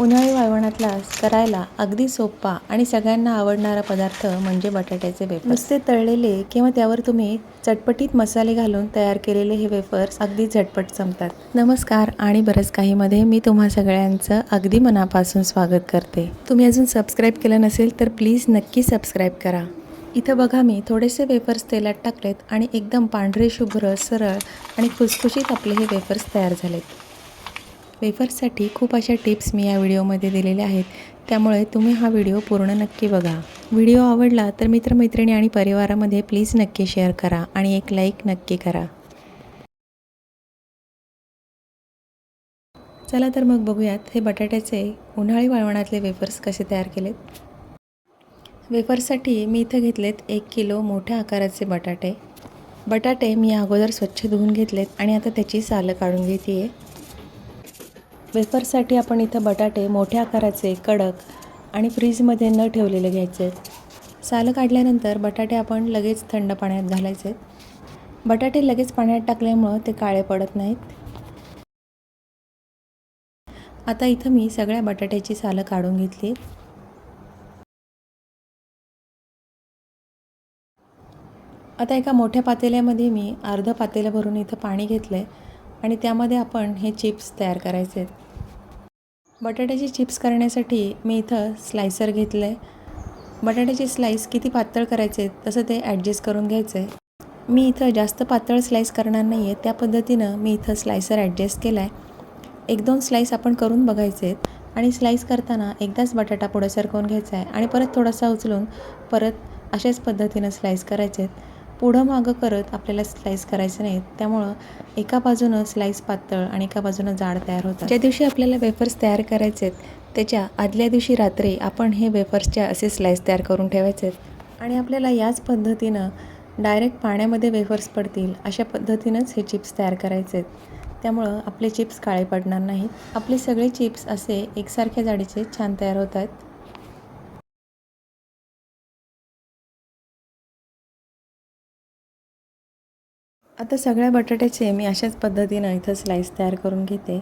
उन्हाळी वाळवणातला करायला अगदी सोपा आणि सगळ्यांना आवडणारा पदार्थ म्हणजे बटाट्याचे वेफर्स नुसते तळलेले किंवा त्यावर तुम्ही चटपटीत मसाले घालून तयार केलेले हे वेफर्स अगदी झटपट संपतात. नमस्कार आणि बरंच काहीमध्ये मी तुम्हा सगळ्यांचं अगदी मनापासून स्वागत करते. तुम्ही अजून सबस्क्राईब केलं नसेल तर प्लीज नक्की सबस्क्राईब करा. इथं बघा मी थोडेसे वेफर्स तेलात टाकलेत आणि एकदम पांढरे शुभ्र सरळ आणि खुसखुशीत आपले हे वेफर्स तयार झालेत. वेफर्ससाठी खूप अशा टिप्स मी या व्हिडिओमध्ये दिलेल्या आहेत. त्यामुळे तुम्ही हा व्हिडिओ पूर्ण नक्की बघा. व्हिडिओ आवडला तर मित्रमैत्रिणी आणि परिवारामध्ये प्लीज नक्की शेअर करा आणि एक लाईक नक्की करा. चला तर मग बघूयात हे बटाट्याचे उन्हाळी वाळवणातले वेफर्स कसे तयार केलेत. वेफर्ससाठी मी इथं घेतलेत एक किलो मोठ्या आकाराचे बटाटे. बटाटे मी अगोदर स्वच्छ धुवून घेतलेत आणि आता त्याची सालं काढून घेते आहे वेफरसाठी आपण इथं बटाटे मोठ्या आकाराचे कडक आणि फ्रीजमध्ये न ठेवलेले घ्यायचे आहेत. सालं काढल्यानंतर बटाटे आपण लगेच थंड पाण्यात घालायचे आहेत. बटाटे लगेच पाण्यात टाकल्यामुळं ते काळे पडत नाहीत. आता इथं मी सगळ्या बटाट्याची सालं काढून घेतली आता एका मोठ्या पातेल्यामध्ये मी अर्धं पातेलं भरून इथं पाणी घेतलं आहे आणि त्यामध्ये आपण हे चिप्स तयार करायचे आहेत. बटाट्याचे चिप्स करण्यासाठी मी इथं स्लायसर घेतलं आहे बटाट्याचे स्लाईस किती पातळ करायचे आहेत तसं ते ॲडजस्ट करून घ्यायचं आहे मी इथं जास्त पातळ स्लाईस करणार नाही आहे त्या पद्धतीनं मी इथं स्लायसर ॲडजस्ट केला आहे एक दोन स्लाईस आपण करून बघायचे आहेत आणि स्लाईस करताना एकदाच बटाटा पुढं सरकवून घ्यायचा आहे आणि परत थोडासा उचलून परत अशाच पद्धतीनं स्लाईस करायचे आहेत पुढं मागं करत आपल्याला स्लाईस करायचं नाहीत. त्यामुळं एका बाजूनं स्लाईस पातळ आणि एका बाजूनं जाड तयार होतात. ज्या दिवशी आपल्याला वेफर्स तयार करायचे आहेत त्याच्या आदल्या दिवशी रात्री आपण हे वेफर्सच्या असे स्लाईस तयार करून ठेवायचे आहेत आणि आपल्याला याच पद्धतीनं डायरेक्ट पाण्यामध्ये वेफर्स पडतील अशा पद्धतीनंच हे चिप्स तयार करायचे आहेत त्यामुळं आपले चिप्स काळे पडणार नाहीत. आपले सगळे चिप्स असे एकसारख्या जाडीचे छान तयार होत आहेत आता सगळ्या बटाट्याचे मी अशाच पद्धतीनं इथं स्लाईस तयार करून घेते.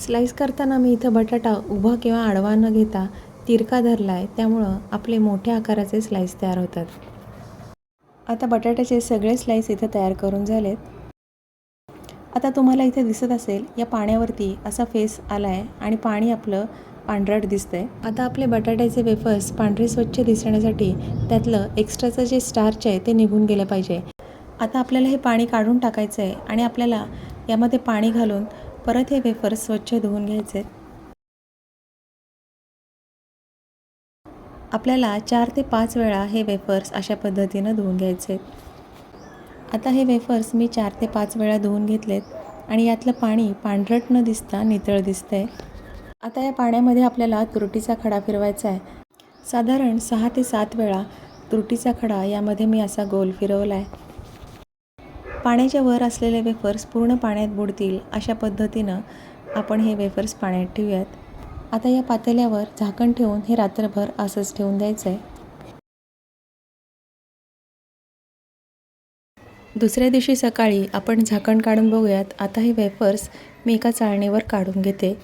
स्लाईस करताना मी इथं बटाटा उभा किंवा आडवा न घेता तिरका धरला आहे त्यामुळं आपले मोठ्या आकाराचे स्लाईस तयार होतात. आता बटाट्याचे सगळे स्लाईस इथं तयार करून झालेत. आता तुम्हाला इथे दिसत असेल या पाण्यावरती असा फेस आला आहे आणि पाणी आपलं पांढरट दिसतंय. आता आपले बटाट्याचे वेफर्स पांढरे स्वच्छ दिसण्यासाठी त्यातलं एक्स्ट्राचं जे स्टार्च आहे ते निघून गेलं पाहिजे. आता आपल्याला हे पाणी काढून टाकायचं आहे आणि आपल्याला यामध्ये पाणी घालून परत हे वेफर्स स्वच्छ धुवून घ्यायचे. आपल्याला चार ते पाच वेळा हे वेफर्स अशा पद्धतीनं धुवून घ्यायचे. आता हे वेफर्स मी चार ते पाच वेळा धुवून घेतलेत आणि यातलं पाणी पांढरट न दिसता नितळ दिसतंय. आता या पाण्यामध्ये आपल्याला तुरटीचा खडा फिरवायचा आहे साधारण सहा ते सात वेळा तुरटीचा खडा यामध्ये मी असा गोल फिरवला आहे पाण्याच्या वर असलेले वेफर्स पूर्ण पाण्यात बुडतील अशा पद्धतीनं आपण हे वेफर्स पाण्यात ठेवूयात. आता या पातेल्यावर झाकण ठेवून हे रात्रभर असंच ठेवून द्यायचं आहे दुसऱ्या दिवशी सकाळी आपण झाकण काढून बघूयात. आता हे वेफर्स मी एका चाळणीवर काढून घेते.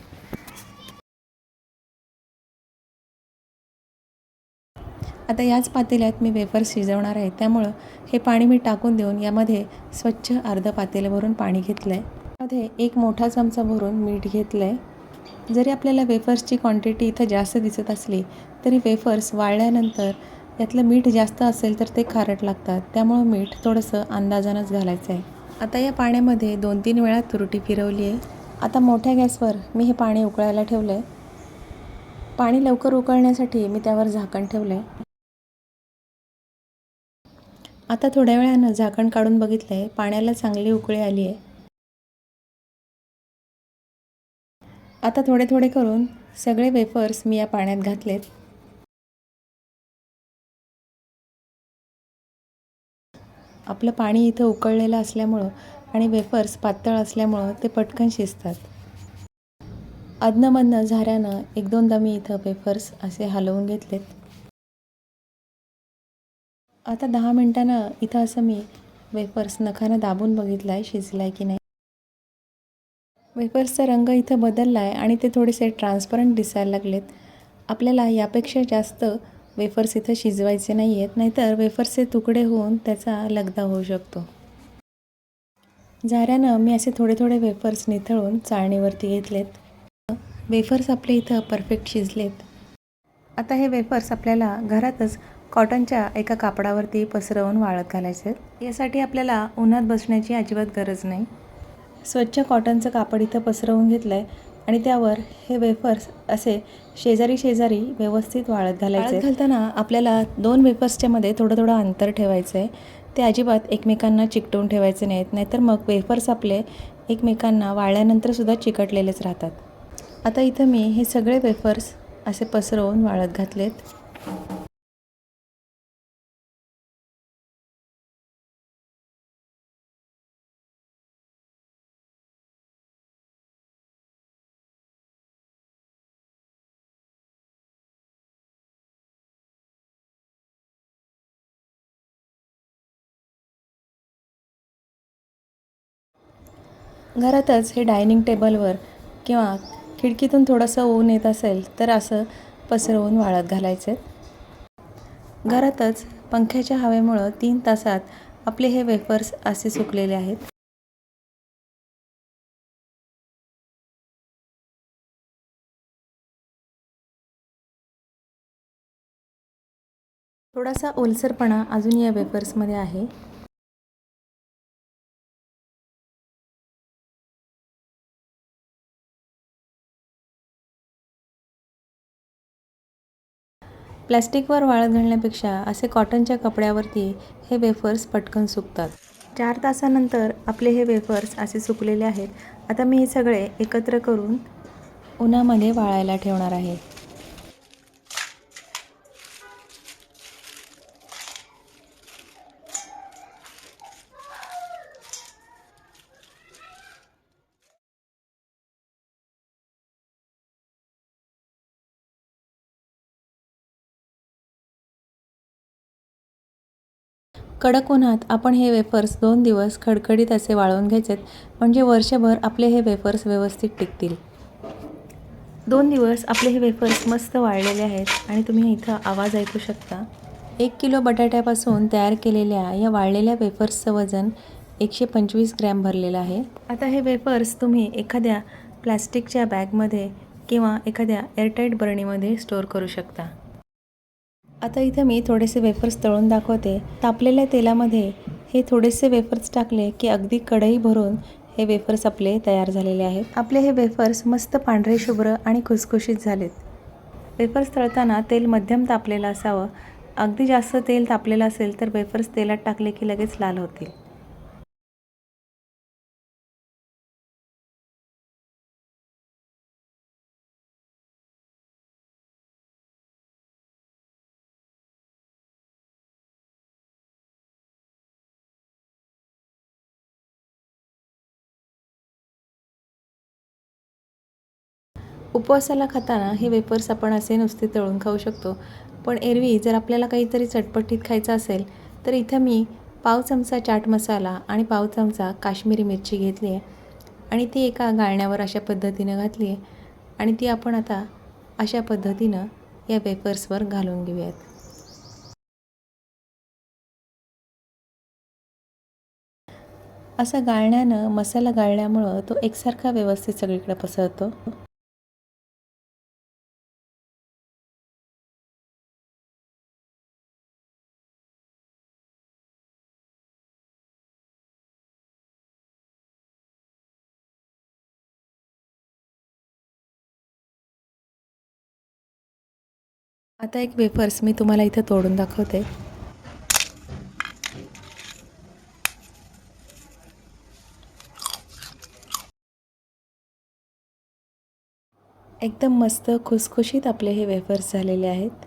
आता याच पातेल्यात मी वेफर्स शिजवणार आहे. त्यामुळं हे पाणी मी टाकून देऊन यामध्ये स्वच्छ अर्ध पातेलं भरून पाणी घेतलं आहे त्यामध्ये एक मोठा चमचा भरून मीठ घेतलं आहे जरी आपल्याला वेफर्सची क्वांटिटी इथं जास्त दिसत असली तरी वेफर्स वाळल्यानंतर यातलं मीठ जास्त असेल तर ते खारट लागतात. त्यामुळं मीठ थोडंसं अंदाजानंच घालायचं आहे आता या पाण्यामध्ये दोन तीन वेळा तुरटी फिरवली आहे आता मोठ्या गॅसवर मी हे पाणी उकळायला ठेवलं आहे पाणी लवकर उकळण्यासाठी मी त्यावर झाकण ठेवलं आहे आता थोड्या वेळानं झाकण काढून बघितलं आहे पाण्याला चांगली उकळी आली आहे आता थोडे थोडे करून सगळे वेफर्स मी या पाण्यात घातलेत. आपलं पाणी इथं उकळलेलं असल्यामुळं आणि वेफर्स पातळ असल्यामुळं ते पटकन शिजतात. अधनमधनं झाऱ्यानं एक दोनदा मी इथं वेफर्स असे हलवून घेतलेत. आता दहा मिनटानं इथं असं मी वेफर्स नखानं दाबून बघितलं आहे शिजला आहे की नाही. वेफर्सचा रंग इथं बदलला आहे आणि ते थोडेसे ट्रान्सपरंट दिसायला लागलेत. आपल्याला यापेक्षा जास्त वेफर्स इथं शिजवायचे नाही आहेत नाहीतर वेफर्सचे तुकडे होऊन त्याचा लगदा होऊ शकतो. झाऱ्यानं मी असे थोडे थोडे वेफर्स निथळून चाळणीवरती घेतलेत. वेफर्स आपले इथं परफेक्ट शिजलेत. आता हे वेफर्स आपल्याला घरातच कॉटनच्या एका कापडावरती पसरवून वाळत घालायचे. आहेत. यासाठी आपल्याला उन्हात बसण्याची अजिबात गरज नाही. स्वच्छ कॉटनचं कापड इथं पसरवून घेतलं आहे आणि त्यावर हे वेफर्स असे शेजारी शेजारी व्यवस्थित वाळत घालायचे. घालताना आपल्याला दोन वेफर्सच्या मध्ये थोडं थोडं अंतर ठेवायचं आहे ते अजिबात एकमेकांना चिकटवून ठेवायचे नाहीत नाहीतर मग वेफर्स आपले एकमेकांना वाळल्यानंतरसुद्धा चिकटलेलेच राहतात. आता इथं मी हे सगळे वेफर्स असे पसरवून वाळत घातलेत. घरातच हे डायनिंग टेबलवर किंवा खिडकीतून थोडंसं ऊन येत असेल तर असं पसरवून वाळत घालायचे. घरातच पंख्याच्या हवेमुळं तीन तासात आपले हे वेफर्स असे सुकलेले आहेत. थोडासा ओलसरपणा अजून या वेफर्समध्ये आहे. प्लॅस्टिकवर वाळत घालण्यापेक्षा असे कॉटनच्या कपड्यावरती हे वेफर्स पटकन सुकतात. चार तासानंतर आपले हे वेफर्स असे सुकलेले आहेत. आता मी हे सगळे एकत्र करून उन्हामध्ये वाळायला ठेवणार आहे. कडक उन्हात आपण हे वेफर्स दोन दिवस खडखडीत असे वाळवून घ्यायचेत म्हणजे वर्षभर आपले हे वेफर्स व्यवस्थित टिकतील. दोन दिवस आपले हे वेफर्स मस्त वाळलेले आहेत आणि तुम्ही इथं आवाज ऐकू शकता. एक किलो बटाट्यापासून तयार केलेल्या या वाळलेल्या वेफर्सचं वजन एकशे पंचवीस ग्रॅम भरलेलं आहे. आता हे वेफर्स तुम्ही एखाद्या प्लॅस्टिकच्या बॅगमध्ये किंवा एखाद्या एअरटाईट बरणीमध्ये स्टोअर करू शकता. आता इथं मी थोडेसे वेफर्स तळून दाखवते. तापलेल्या तेलामध्ये हे थोडेसे वेफर्स टाकले की अगदी कढई भरून हे वेफर्स आपले तयार झालेले आहेत. आपले हे वेफर्स मस्त पांढरे शुभ्र आणि खुसखुशीत झालेत. वेफर्स तळताना तेल मध्यम तापलेलं असावं. अगदी जास्त तेल तापलेलं असेल तर वेफर्स तेलात टाकले की लगेच लाल होतील. उपवासाला खाताना हे वेफर्स आपण असे नुसते तळून खाऊ शकतो. पण एरवी जर आपल्याला काहीतरी चटपटीत खायचं असेल तर इथं मी पाव चमचा चाट मसाला आणि पाव चमचा काश्मीरी मिरची घेतली आहे आणि ती एका गाळण्यावर अशा पद्धतीनं घातली आहे आणि ती आपण आता अशा पद्धतीनं या वेफर्सवर घालून घेऊयात. असं गाळण्यानं मसाला गाळल्यामुळं तो एकसारखा व्यवस्थित सगळीकडे पसरतो. आता एक वेफर्स मी तुम्हाला इथं तोडून दाखवते. एकदम मस्त खुसखुशीत आपले हे वेफर्स झालेले आहेत.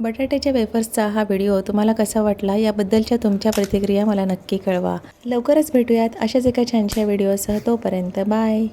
बटाट्याच्या वेफर्सचा हा व्हिडिओ तुम्हाला कसा वाटला याबद्दलच्या तुमच्या प्रतिक्रिया मला नक्की कळवा. लवकरच भेटूयात अशाच एका छानशा व्हिडिओसह तोपर्यंत बाय.